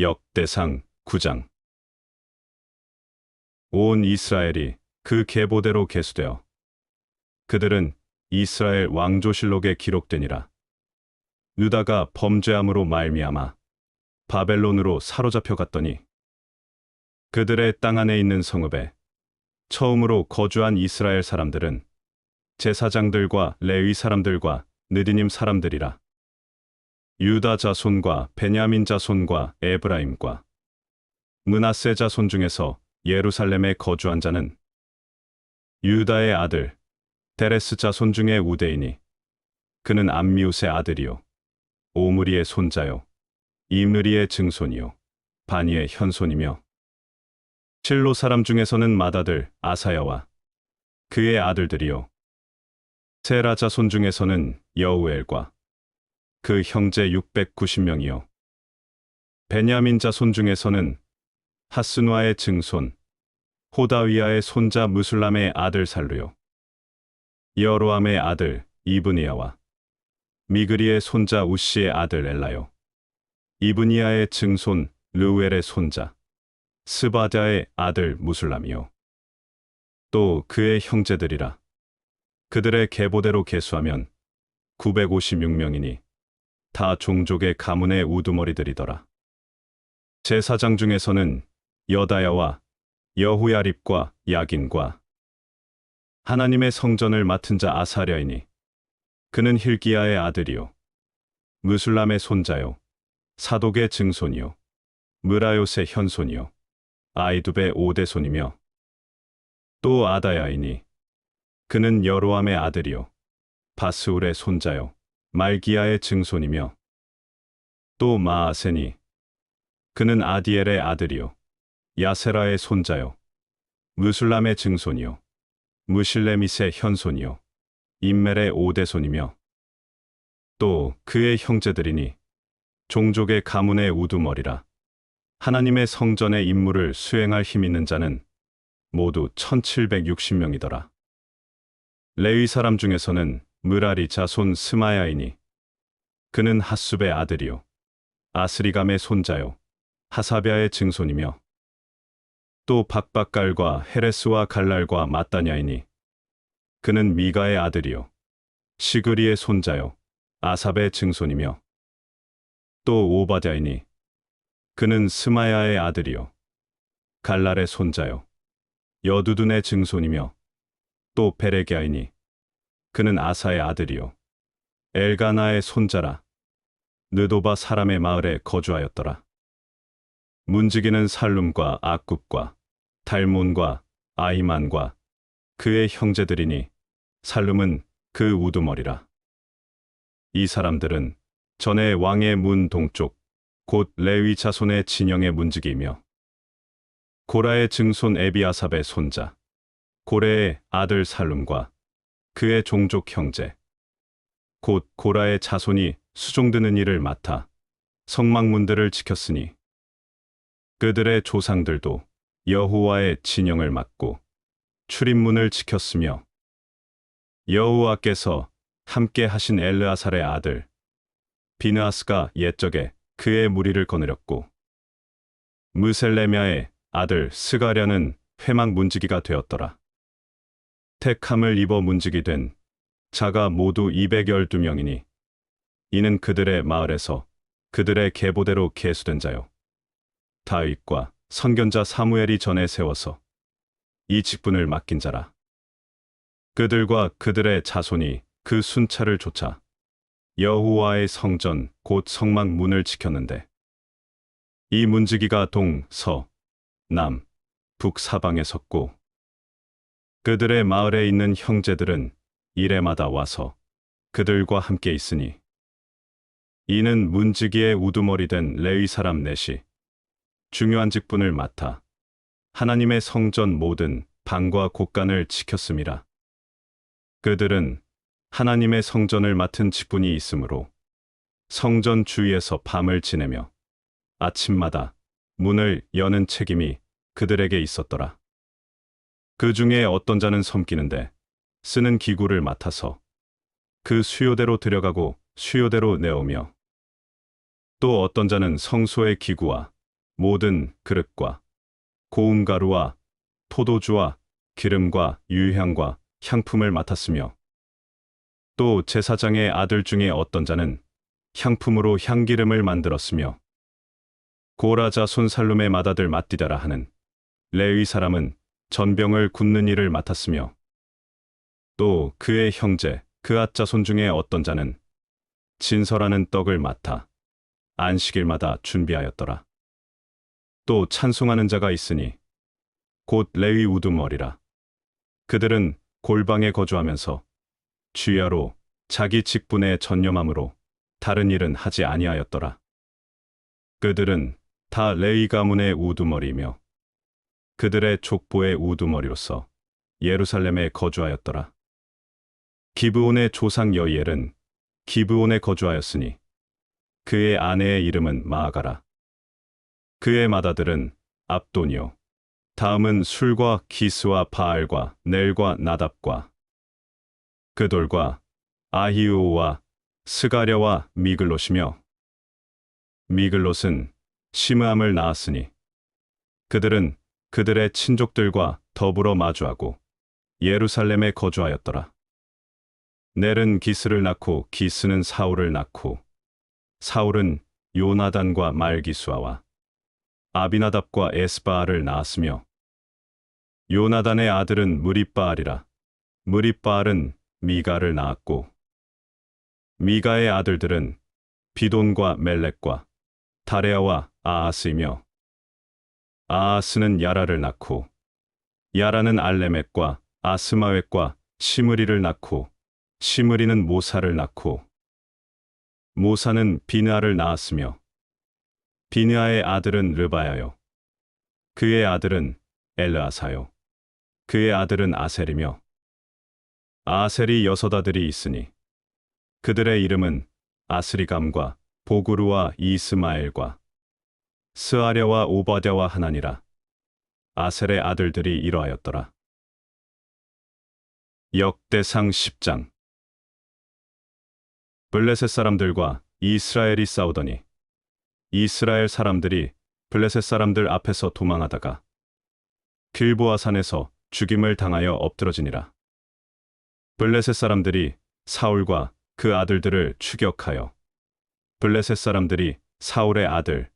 역대상 9장 온 이스라엘이 그 계보대로 계수되어 그들은 이스라엘 왕조실록에 기록되니라. 유다가 범죄함으로 말미암아 바벨론으로 사로잡혀 갔더니 그들의 땅 안에 있는 성읍에 처음으로 거주한 이스라엘 사람들은 제사장들과 레위 사람들과 느디님 사람들이라. 유다 자손과 베냐민 자손과 에브라임과 문하세 자손 중에서 예루살렘에 거주한 자는 유다의 아들 데레스 자손 중에 우대이니 그는 암미웃의 아들이요 오므리의 손자요 이므리의 증손이요 바니의 현손이며 실로 사람 중에서는 맏아들 아사야와 그의 아들들이요. 세라 자손 중에서는 여우엘과 그 형제 690명이요. 베냐민 자손 중에서는 하스누아의 증손 호다위아의 손자 무술람의 아들 살루요. 여로함의 아들 이브니아와 미그리의 손자 우시의 아들 엘라요. 이브니아의 증손 르우엘의 손자 스바다의 아들 무술람이요. 또 그의 형제들이라. 그들의 계보대로 계수하면 956명이니 다 종족의 가문의 우두머리들이더라. 제사장 중에서는 여다야와 여후야립과 야긴과 하나님의 성전을 맡은 자 아사랴이니 그는 힐기야의 아들이요 무술람의 손자요 사독의 증손이요 무라요의 현손이요 아이두베 오대손이며 또 아다야이니 그는 여로함의 아들이요 바스울의 손자요 말기야의 증손이며 또 마아세니 그는 아디엘의 아들이요 야세라의 손자요 무술람의 증손이요 무실레밋의 현손이요 인멜의 오대손이며 또 그의 형제들이니 종족의 가문의 우두머리라 하나님의 성전의 임무를 수행할 힘 있는 자는 모두 1760명이더라. 레위 사람 중에서는 무라리 자손 스마야이니 그는 핫숲의 아들이요 아스리감의 손자요 하사비아의 증손이며 또 박박갈과 헤레스와 갈랄과 마따냐이니 그는 미가의 아들이요 시그리의 손자요 아삽의 증손이며 또 오바댜이니 그는 스마야의 아들이요 갈랄의 손자요 여두둔의 증손이며 또 베레게아이니 그는 아사의 아들이요. 엘가나의 손자라. 느도바 사람의 마을에 거주하였더라. 문지기는 살룸과 악굽과 달몬과 아이만과 그의 형제들이니 살룸은 그 우두머리라. 이 사람들은 전에 왕의 문 동쪽 곧 레위 자손의 진영의 문지기이며 고라의 증손 에비아삽의 손자 고레의 아들 살룸과 그의 종족 형제 곧 고라의 자손이 수종드는 일을 맡아 성막문들을 지켰으니 그들의 조상들도 여호와의 진영을 맡고 출입문을 지켰으며 여호와께서 함께 하신 엘르아살의 아들 비느아스가 옛적에 그의 무리를 거느렸고 무셀레미아의 아들 스가랴는 회막 문지기가 되었더라. 택함을 입어 문지기 된 자가 모두 212명이니 이는 그들의 마을에서 그들의 계보대로 계수된 자요. 다윗과 선견자 사무엘이 전에 세워서 이 직분을 맡긴 자라. 그들과 그들의 자손이 그 순찰을 쫓아 여호와의 성전 곧 성막 문을 지켰는데 이 문지기가 동, 서, 남, 북 사방에 섰고 그들의 마을에 있는 형제들은 이래마다 와서 그들과 함께 있으니 이는 문지기의 우두머리 된 레위 사람 넷이 중요한 직분을 맡아 하나님의 성전 모든 방과 곳간을 지켰음이라. 그들은 하나님의 성전을 맡은 직분이 있으므로 성전 주위에서 밤을 지내며 아침마다 문을 여는 책임이 그들에게 있었더라. 그 중에 어떤 자는 섬기는데 쓰는 기구를 맡아서 그 수요대로 들여가고 수요대로 내오며 또 어떤 자는 성소의 기구와 모든 그릇과 고운 가루와 포도주와 기름과 유향과 향품을 맡았으며 또 제사장의 아들 중에 어떤 자는 향품으로 향기름을 만들었으며 고라자 손살룸의 맏아들 맞디다라 하는 레위 사람은 전병을 굽는 일을 맡았으며 또 그의 형제 그앗 자손 중에 어떤 자는 진설하는 떡을 맡아 안식일마다 준비하였더라. 또 찬송하는 자가 있으니 곧 레위 우두머리라. 그들은 골방에 거주하면서 주야로 자기 직분에 전념함으로 다른 일은 하지 아니하였더라. 그들은 다 레위 가문의 우두머리며 그들의 족보의 우두머리로서 예루살렘에 거주하였더라. 기브온의 조상 여이엘은 기브온에 거주하였으니 그의 아내의 이름은 마아가라. 그의 맏아들은 압돈이요. 다음은 술과 기스와 바알과 넬과 나답과 그돌과 아히우와 스가랴와 미글롯이며 미글롯은 시므함을 낳았으니 그들은 그들의 친족들과 더불어 마주하고 예루살렘에 거주하였더라. 넬은 기스를 낳고 기스는 사울을 낳고 사울은 요나단과 말기수아와 아비나답과 에스바알을 낳았으며 요나단의 아들은 무리바알이라 무리바알은 미가를 낳았고 미가의 아들들은 비돈과 멜렉과 다레아와 아하스이며 아하스는 야라를 낳고 야라는 알레멧과 아스마웻과 시므리를 낳고 시므리는 모사를 낳고 모사는 비느아를 낳았으며 비느아의 아들은 르바야요. 그의 아들은 엘르아사요. 그의 아들은 아셀이며 아셀이 여섯 아들이 있으니 그들의 이름은 아스리감과 보그루와 이스마엘과 스아랴와 오바댜와 하나니라. 아셀의 아들들이 이러하였더라. 역대상 10장. 블레셋 사람들과 이스라엘이 싸우더니 이스라엘 사람들이 블레셋 사람들 앞에서 도망하다가 길보아 산에서 죽임을 당하여 엎드러지니라. 블레셋 사람들이 사울과 그 아들들을 추격하여 블레셋 사람들이 사울의 아들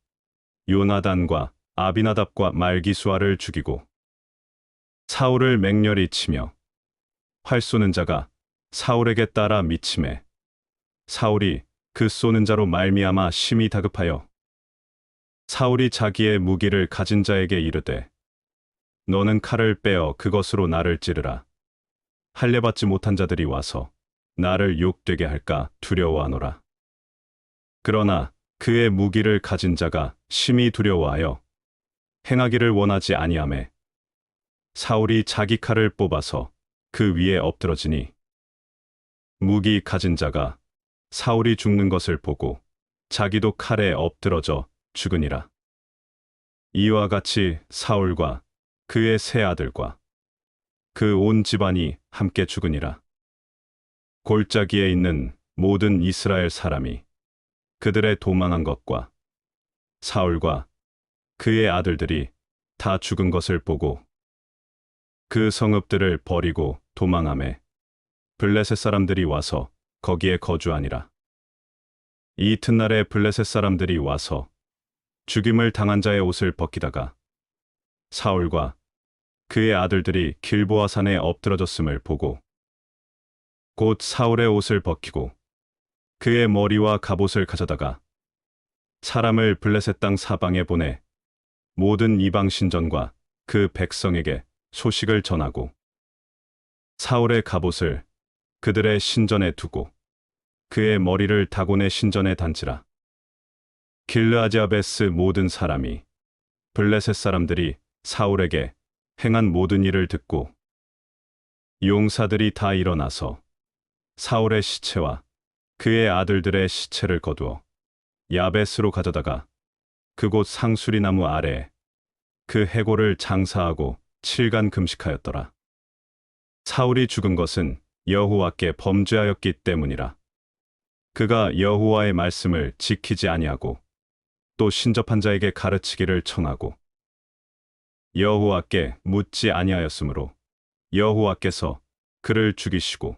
요나단과 아비나답과 말기수아를 죽이고 사울을 맹렬히 치며 활 쏘는 자가 사울에게 따라 미침해 사울이 그 쏘는 자로 말미암아 심히 다급하여 사울이 자기의 무기를 가진 자에게 이르되 너는 칼을 빼어 그것으로 나를 찌르라. 할례 받지 못한 자들이 와서 나를 욕되게 할까 두려워하노라. 그러나 그의 무기를 가진 자가 심히 두려워하여 행하기를 원하지 아니하매 사울이 자기 칼을 뽑아서 그 위에 엎드러지니 무기 가진 자가 사울이 죽는 것을 보고 자기도 칼에 엎드러져 죽으니라. 이와 같이 사울과 그의 세 아들과 그 온 집안이 함께 죽으니라. 골짜기에 있는 모든 이스라엘 사람이 그들의 도망한 것과 사울과 그의 아들들이 다 죽은 것을 보고 그 성읍들을 버리고 도망함에 블레셋 사람들이 와서 거기에 거주하니라. 이 이튿날에 블레셋 사람들이 와서 죽임을 당한 자의 옷을 벗기다가 사울과 그의 아들들이 길보아 산에 엎드러졌음을 보고 곧 사울의 옷을 벗기고 그의 머리와 갑옷을 가져다가 사람을 블레셋 땅 사방에 보내 모든 이방 신전과 그 백성에게 소식을 전하고 사울의 갑옷을 그들의 신전에 두고 그의 머리를 다곤의 신전에 단치라. 길르아자베스 모든 사람이 블레셋 사람들이 사울에게 행한 모든 일을 듣고 용사들이 다 일어나서 사울의 시체와 그의 아들들의 시체를 거두어 야베스로 가져다가 그곳 상수리 나무 아래에 그 해골을 장사하고 칠간 금식하였더라. 사울이 죽은 것은 여호와께 범죄하였기 때문이라. 그가 여호와의 말씀을 지키지 아니하고 또 신접한 자에게 가르치기를 청하고 여호와께 묻지 아니하였으므로 여호와께서 그를 죽이시고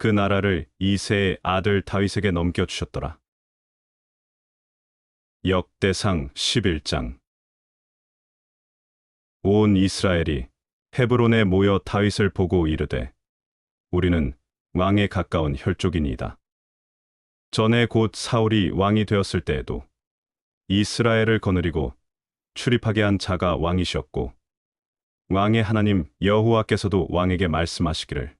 그 나라를 이세의 아들 다윗에게 넘겨 주셨더라. 역대상 11장 온 이스라엘이 헤브론에 모여 다윗을 보고 이르되 우리는 왕에 가까운 혈족이니이다. 전에 곧 사울이 왕이 되었을 때에도 이스라엘을 거느리고 출입하게 한 자가 왕이셨고 왕의 하나님 여호와께서도 왕에게 말씀하시기를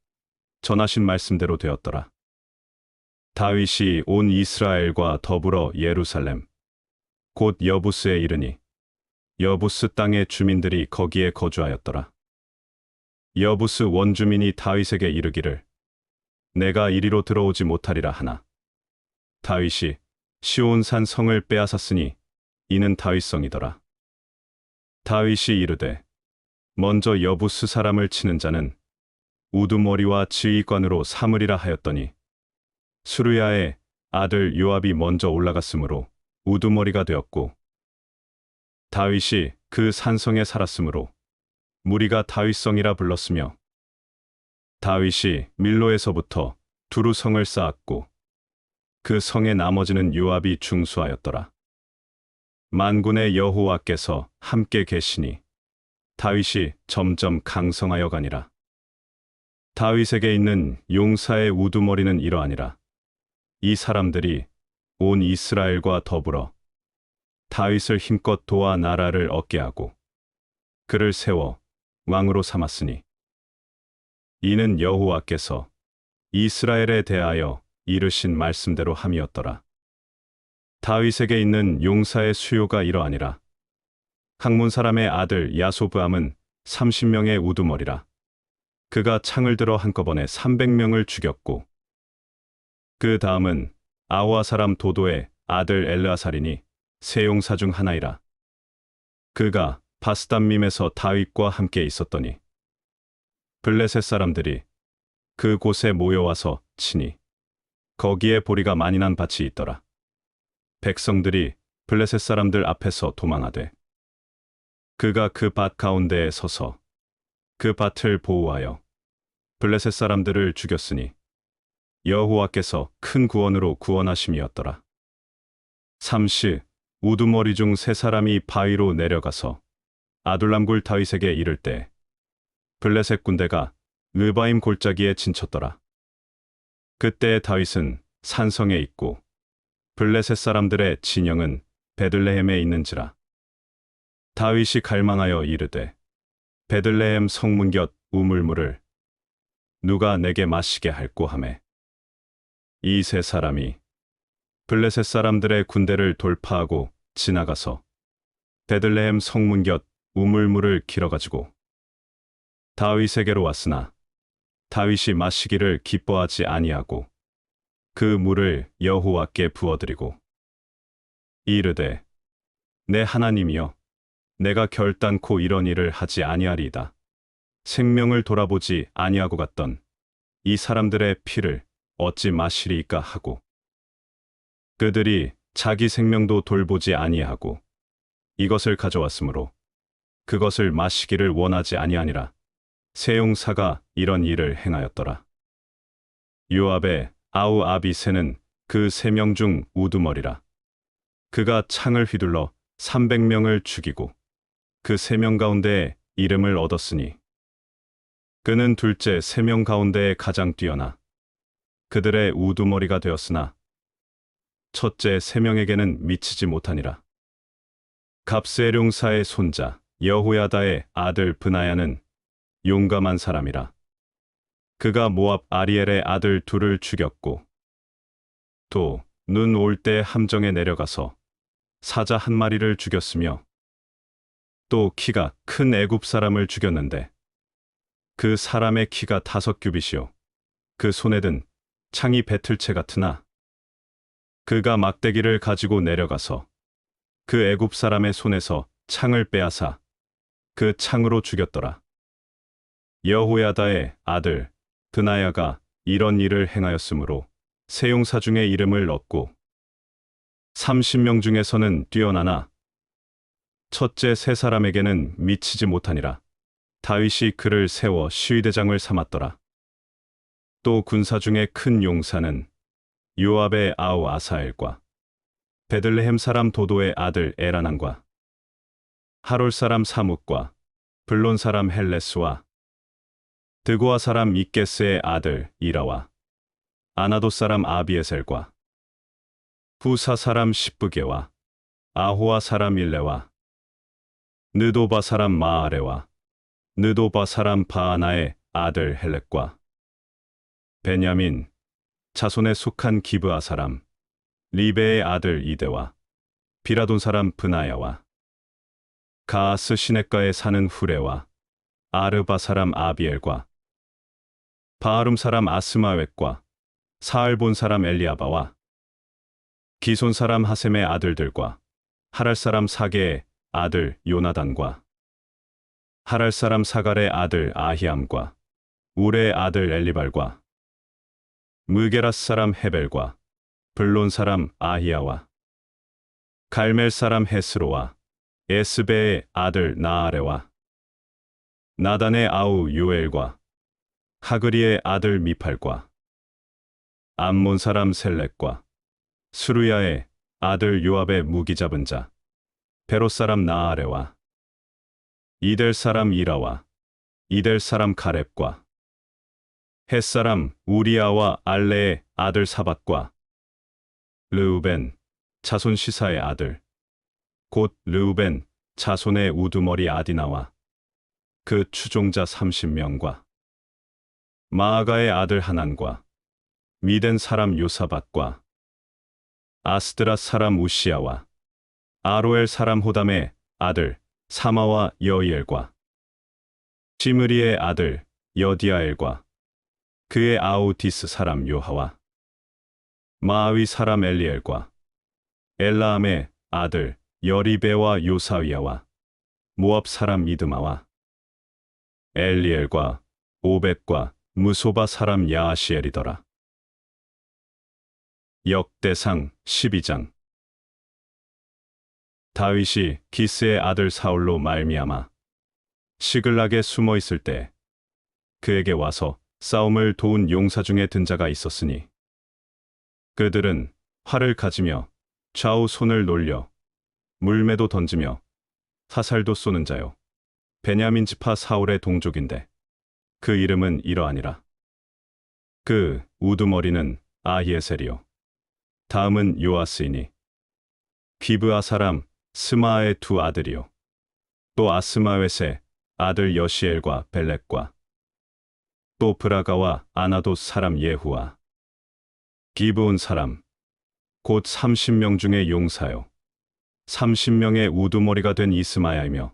전하신 말씀대로 되었더라. 다윗이 온 이스라엘과 더불어 예루살렘 곧 여부스에 이르니 여부스 땅의 주민들이 거기에 거주하였더라. 여부스 원주민이 다윗에게 이르기를 내가 이리로 들어오지 못하리라 하나 다윗이 시온산 성을 빼앗았으니 이는 다윗성이더라. 다윗이 이르되 먼저 여부스 사람을 치는 자는 우두머리와 지휘관으로 삼으리라 하였더니 수르야의 아들 요압이 먼저 올라갔으므로 우두머리가 되었고 다윗이 그 산성에 살았으므로 무리가 다윗성이라 불렀으며 다윗이 밀로에서부터 두루 성을 쌓았고 그 성의 나머지는 요압이 중수하였더라. 만군의 여호와께서 함께 계시니 다윗이 점점 강성하여 가니라. 다윗에게 있는 용사의 우두머리는 이러하니라. 이 사람들이 온 이스라엘과 더불어 다윗을 힘껏 도와 나라를 얻게 하고 그를 세워 왕으로 삼았으니 이는 여호와께서 이스라엘에 대하여 이르신 말씀대로 함이었더라. 다윗에게 있는 용사의 수요가 이러하니라. 학문 사람의 아들 야소브암은 30명의 우두머리라. 그가 창을 들어 한꺼번에 300명을 죽였고 그 다음은 아와 사람 도도의 아들 엘르아살이니 세용사 중 하나이라. 그가 바스담밈에서 다윗과 함께 있었더니 블레셋 사람들이 그 곳에 모여와서 치니 거기에 보리가 많이 난 밭이 있더라. 백성들이 블레셋 사람들 앞에서 도망하되 그가 그 밭 가운데에 서서 그 밭을 보호하여 블레셋 사람들을 죽였으니 여호와께서 큰 구원으로 구원하심이었더라. 삼시 우두머리 중 세 사람이 바위로 내려가서 아둘람굴 다윗에게 이를 때 블레셋 군대가 르바임 골짜기에 진쳤더라. 그때 다윗은 산성에 있고 블레셋 사람들의 진영은 베들레헴에 있는지라. 다윗이 갈망하여 이르되 베들레헴 성문 곁 우물물을 누가 내게 마시게 할꼬 하매? 이 세 사람이 블레셋 사람들의 군대를 돌파하고 지나가서 베들레헴 성문 곁 우물물을 길어가지고 다윗에게로 왔으나 다윗이 마시기를 기뻐하지 아니하고 그 물을 여호와께 부어드리고 이르되 내 하나님이여 내가 결단코 이런 일을 하지 아니하리이다. 생명을 돌아보지 아니하고 갔던 이 사람들의 피를 어찌 마시리이까 하고 그들이 자기 생명도 돌보지 아니하고 이것을 가져왔으므로 그것을 마시기를 원하지 아니하니라. 세용사가 이런 일을 행하였더라. 요압의 아우 아비세는 그 세 명 중 우두머리라. 그가 창을 휘둘러 300명을 죽이고 그 세 명 가운데 이름을 얻었으니 그는 둘째 세 명 가운데 가장 뛰어나 그들의 우두머리가 되었으나 첫째 세 명에게는 미치지 못하니라. 갑세룡사의 손자 여호야다의 아들 브나야는 용감한 사람이라. 그가 모압 아리엘의 아들 둘을 죽였고 또 눈 올 때 함정에 내려가서 사자 한 마리를 죽였으며 또 키가 큰 애굽 사람을 죽였는데 그 사람의 키가 다섯 규빗이요 그 손에 든 창이 배틀채 같으나 그가 막대기를 가지고 내려가서 그 애굽 사람의 손에서 창을 빼앗아 그 창으로 죽였더라. 여호야다의 아들 드나야가 이런 일을 행하였으므로 세용사 중에 이름을 얻고 30명 중에서는 뛰어나나 첫째 세 사람에게는 미치지 못하니라. 다윗이 그를 세워 시위대장을 삼았더라. 또 군사 중에 큰 용사는 요압의 아우 아사엘과 베들레헴 사람 도도의 아들 에라난과 하롤 사람 사뭇과 블론 사람 헬레스와 드고아 사람 이게스의 아들 이라와 아나도 사람 아비에셀과 후사 사람 십부게와 아호아 사람 일레와 느도바 사람 마아레와 느도바 사람 바하나의 아들 헬렉과 베냐민 자손에 속한 기브아 사람 리베의 아들 이데와 비라돈 사람 브나야와 가아스 시냇가에 사는 후레와 아르바 사람 아비엘과 바하룸 사람 아스마웻과 사알본 사람 엘리아바와 기손 사람 하셈의 아들들과 하랄 사람 사게의 아들 요나단과 하랄 사람 사갈의 아들 아히암과 우레의 아들 엘리발과 무게라스 사람 헤벨과 블론 사람 아히야와 갈멜 사람 헤스로와 에스베의 아들 나아레와 나단의 아우 요엘과 하그리의 아들 미팔과 암몬 사람 셀렉과 수루야의 아들 요압의 무기 잡은 자 베롯 사람 나아레와 이델 사람 이라와 이델 사람 가렙과 헷 사람 우리아와 알레의 아들 사밧과 르우벤 자손 시사의 아들 곧 르우벤 자손의 우두머리 아디나와 그 추종자 30명과 마아가의 아들 하난과 미덴 사람 요사밧과 아스드라 사람 우시아와 아로엘 사람 호담의 아들 사마와 여이엘과 시므리의 아들 여디아엘과 그의 아우디스 사람 요하와 마아위 사람 엘리엘과 엘라함의 아들 여리베와 요사위아와 모압 사람 이드마와 엘리엘과 오벳과 무소바 사람 야아시엘이더라. 역대상 12장 다윗이 기스의 아들 사울로 말미암아 시글락에 숨어 있을 때 그에게 와서 싸움을 도운 용사 중에 든 자가 있었으니 그들은 활을 가지며 좌우 손을 놀려 물매도 던지며 사살도 쏘는 자요. 베냐민 지파 사울의 동족인데 그 이름은 이러하니라. 그 우두머리는 아히에셀이요. 다음은 요아스이니. 기브아 사람 스마의 두 아들이요. 또 아스마웨의 아들 여시엘과 벨렉과. 또 브라가와 아나도 사람 예후와. 기브온 사람 곧 30명 중의 용사요. 30명의 우두머리가 된 이스마야이며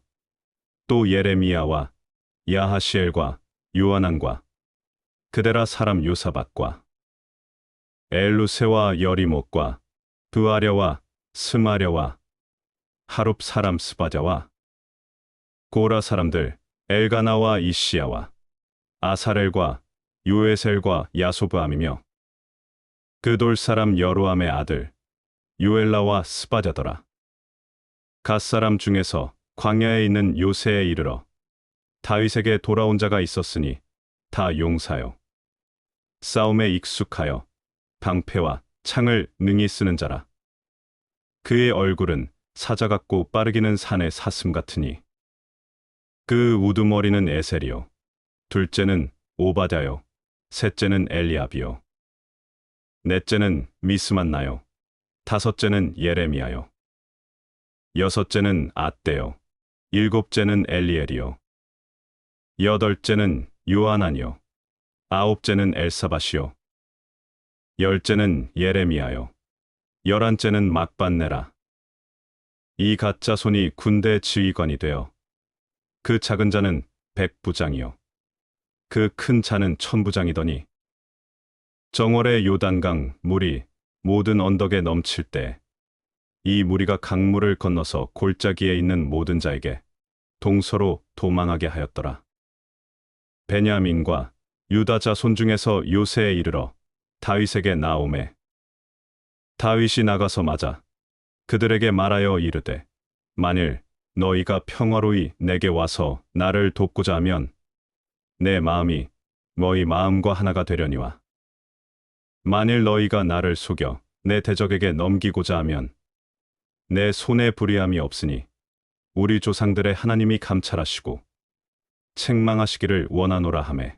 또 예레미야와 야하시엘과 요하난과 그데라 사람 요사박과. 엘루세와 여리목과 부아려와 스마려와 하룹 사람 스바자와 고라 사람들 엘가나와 이시야와 아사렐과 요에셀과 야소브암이며 그돌 사람 여로함의 아들 요엘라와 스바자더라. 갓 사람 중에서 광야에 있는 요새에 이르러 다윗에게 돌아온 자가 있었으니 다 용사요. 싸움에 익숙하여 방패와 창을 능히 쓰는 자라. 그의 얼굴은 사자 같고 빠르기는 산의 사슴 같으니 그 우두머리는 에셀이요. 둘째는 오바다요. 셋째는 엘리압이요. 넷째는 미스만나요. 다섯째는 예레미야요. 여섯째는 아떼요. 일곱째는 엘리엘이요. 여덟째는 요하나니요. 아홉째는 엘사바시요. 열째는 예레미야요. 열한째는 막반네라. 이 가짜 손이 군대 지휘관이 되어 그 작은 자는 백부장이요. 그 큰 자는 천부장이더니 정월의 요단강 물이 모든 언덕에 넘칠 때 이 무리가 강물을 건너서 골짜기에 있는 모든 자에게 동서로 도망하게 하였더라. 베냐민과 유다 자손 중에서 요새에 이르러 다윗에게 나오매 다윗이 나가서 맞아 그들에게 말하여 이르되 만일 너희가 평화로이 내게 와서 나를 돕고자 하면 내 마음이 너희 마음과 하나가 되려니와 만일 너희가 나를 속여 내 대적에게 넘기고자 하면 내 손에 불의함이 없으니 우리 조상들의 하나님이 감찰하시고 책망하시기를 원하노라 하매.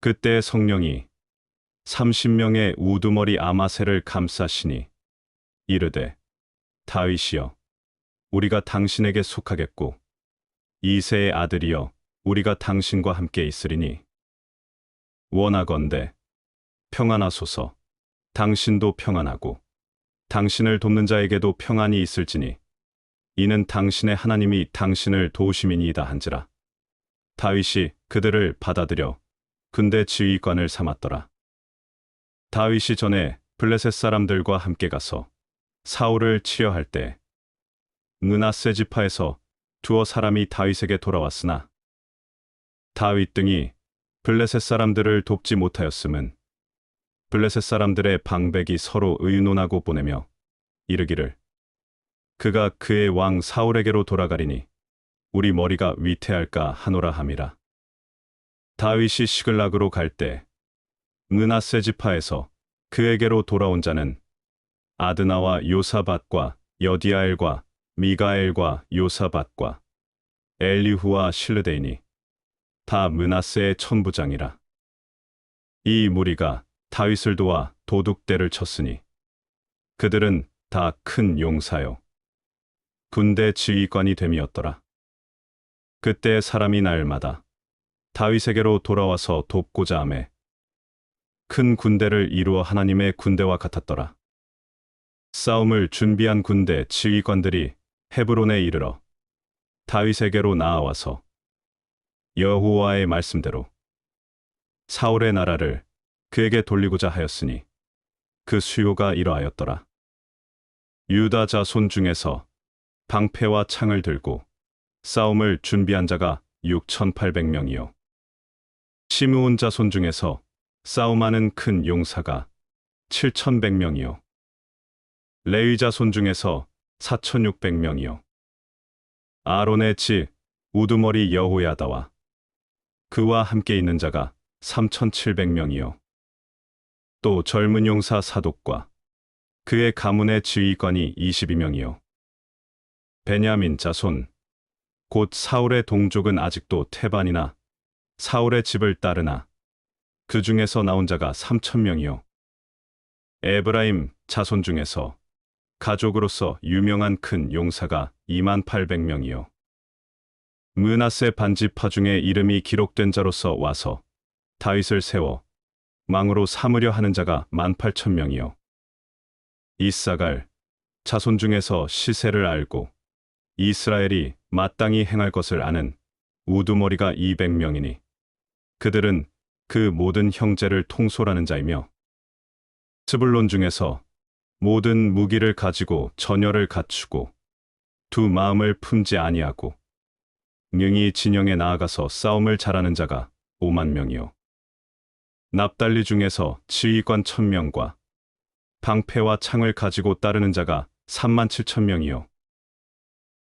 그때 성령이 30명의 우두머리 아마새를 감싸시니 이르되 다윗이여 우리가 당신에게 속하겠고 이세의 아들이여 우리가 당신과 함께 있으리니 원하건대 평안하소서. 당신도 평안하고 당신을 돕는 자에게도 평안이 있을지니 이는 당신의 하나님이 당신을 도우심이니이다 한지라. 다윗이 그들을 받아들여 군대 지휘관을 삼았더라. 다윗이 전에 블레셋 사람들과 함께 가서 사울을 치려 할 때 느나세 지파에서 두어 사람이 다윗에게 돌아왔으나 다윗 등이 블레셋 사람들을 돕지 못하였음은 블레셋 사람들의 방백이 서로 의논하고 보내며 이르기를 그가 그의 왕 사울에게로 돌아가리니 우리 머리가 위태할까 하노라 함이라. 다윗이 시글락으로 갈 때 느나세 지파에서 그에게로 돌아온 자는 아드나와 요사밭과 여디아엘과 미가엘과 요사밭과 엘리후와 실르데이니 다 문하세의 천부장이라. 이 무리가 다윗을 도와 도둑대를 쳤으니 그들은 다 큰 용사요. 군대 지휘관이 됨이었더라. 그때 사람이 날마다 다윗에게로 돌아와서 돕고자 하매 큰 군대를 이루어 하나님의 군대와 같았더라. 싸움을 준비한 군대 지휘관들이 헤브론에 이르러 다윗에게로 나아와서 여호와의 말씀대로 사울의 나라를 그에게 돌리고자 하였으니 그 수요가 이러하였더라. 유다 자손 중에서 방패와 창을 들고 싸움을 준비한 자가 6,800명이요. 시므온 자손 중에서 싸움하는 큰 용사가 7,100명이요. 레위 자손 중에서 4,600명이요. 아론의 지 우두머리 여호야다와 그와 함께 있는 자가 3,700명이요. 또 젊은 용사 사독과 그의 가문의 지휘관이 22명이요. 베냐민 자손 곧 사울의 동족은 아직도 태반이나 사울의 집을 따르나 그 중에서 나온 자가 3천명이요. 에브라임 자손 중에서 가족으로서 유명한 큰 용사가 2만 800명이요. 문하세 반지파 중에 이름이 기록된 자로서 와서 다윗을 세워 망으로 삼으려 하는 자가 1만 8천 명이요. 이사갈 자손 중에서 시세를 알고 이스라엘이 마땅히 행할 것을 아는 우두머리가 200명이니 그들은 그 모든 형제를 통솔하는 자이며 스불론 중에서 모든 무기를 가지고 전열을 갖추고 두 마음을 품지 아니하고 능히 진영에 나아가서 싸움을 잘하는 자가 5만 명이요. 납달리 중에서 지휘관 천명과 방패와 창을 가지고 따르는 자가 3만 7천 명이요.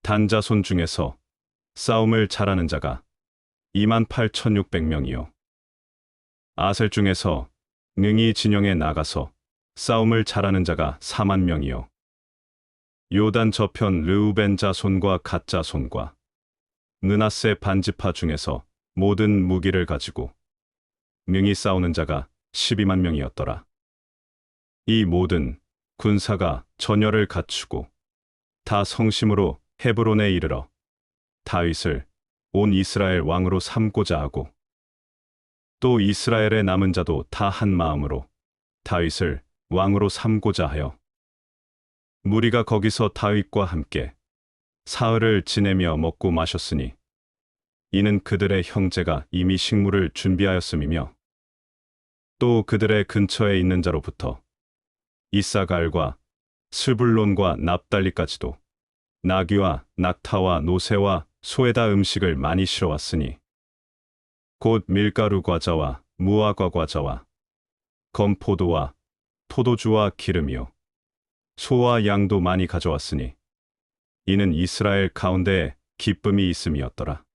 단자손 중에서 싸움을 잘하는 자가 2만 8,600명이요. 아셀 중에서 능히 진영에 나가서 싸움을 잘하는 자가 4만 명이요. 요단 저편 르우벤 자손과 갓 자손과 느나세 반지파 중에서 모든 무기를 가지고 능히 싸우는 자가 12만 명이었더라. 이 모든 군사가 전열을 갖추고 다 성심으로 헤브론에 이르러 다윗을 온 이스라엘 왕으로 삼고자 하고 또 이스라엘의 남은 자도 다 한 마음으로 다윗을 왕으로 삼고자 하여. 무리가 거기서 다윗과 함께 사흘을 지내며 먹고 마셨으니 이는 그들의 형제가 이미 식물을 준비하였음이며 또 그들의 근처에 있는 자로부터 이사갈과 스불론과 납달리까지도 나귀와 낙타와 노새와 소에다 음식을 많이 실어왔으니 곧 밀가루 과자와 무화과 과자와 건포도와 포도주와 기름이요 소와 양도 많이 가져왔으니 이는 이스라엘 가운데에 기쁨이 있음이었더라.